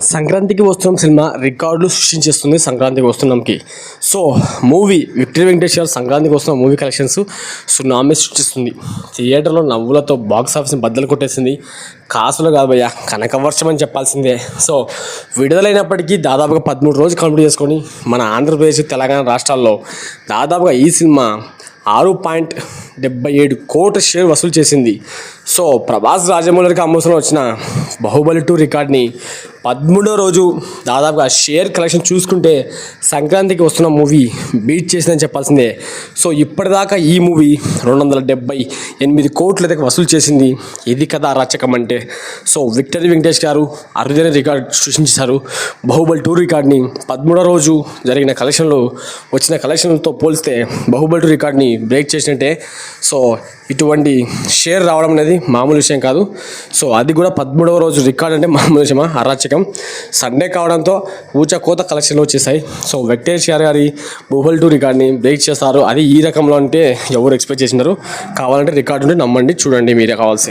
సంక్రాంతికి వస్తున్నాం సినిమా రికార్డులు సృష్టించేస్తుంది సంక్రాంతికి వస్తున్నాంకి so movie victory Venkateswara Sankranthiki Vasthunna movie collections tsunami సృష్టిస్తుంది. థియేటర్లో నవ్వులతో బాక్స్ ఆఫీస్ని బద్దలు కొట్టేసింది. కాసులు కాదు కనకవర్షం అని చెప్పాల్సిందే. సో విడుదలైనప్పటికీ దాదాపుగా పదమూడు రోజులు కంప్లీట్ చేసుకొని మన ఆంధ్రప్రదేశ్ తెలంగాణ రాష్ట్రాల్లో దాదాపుగా ఈ సినిమా ఆరు పాయింట్ డెబ్బై ఏడు కోట్ల షేర్ వసూలు చేసింది. సో ప్రభాస్ రాజమౌళికి అమ్మసంలో వచ్చిన బాహుబలి టూ రికార్డ్ని పదమూడో రోజు దాదాపుగా షేర్ కలెక్షన్ చూసుకుంటే సంక్రాంతికి వస్తున్న మూవీ బీట్ చేసిందని చెప్పాల్సిందే. సో ఇప్పటిదాకా ఈ మూవీ రెండు వందల డెబ్బై ఎనిమిది కోట్ల దగ్గర వసూలు చేసింది ఇది కదా అరాచకం అంటే. సో విక్టరీ వెంకటేష్ గారు అరుదైన రికార్డ్ సృష్టించారు. బాహుబలి టూ రికార్డ్ని పదమూడో రోజు జరిగిన కలెక్షన్లు వచ్చిన కలెక్షన్లతో పోలిస్తే బాహుబలి టూ రికార్డ్ని బ్రేక్ చేసినట్టే. సో ఇటువంటి షేర్ రావడం అనేది మామూలు విషయం కాదు. సో అది కూడా పదమూడవ రోజు రికార్డ్ అంటే మామూలు విషయమా? అరాచకం. సండే కావడంతో ఊచ కోత కలెక్షన్లు వచ్చేసాయి. సో వెంకటేష్ గారు గారి బాహుబలి టూ రికార్డ్ని బ్రేక్ చేస్తారు. అది ఈ రకంలో అంటే ఎవరు ఎక్స్పెక్ట్ చేసినారు? కావాలంటే రికార్డు ఉంటే నమ్మండి చూడండి మీరే కావాల్సి.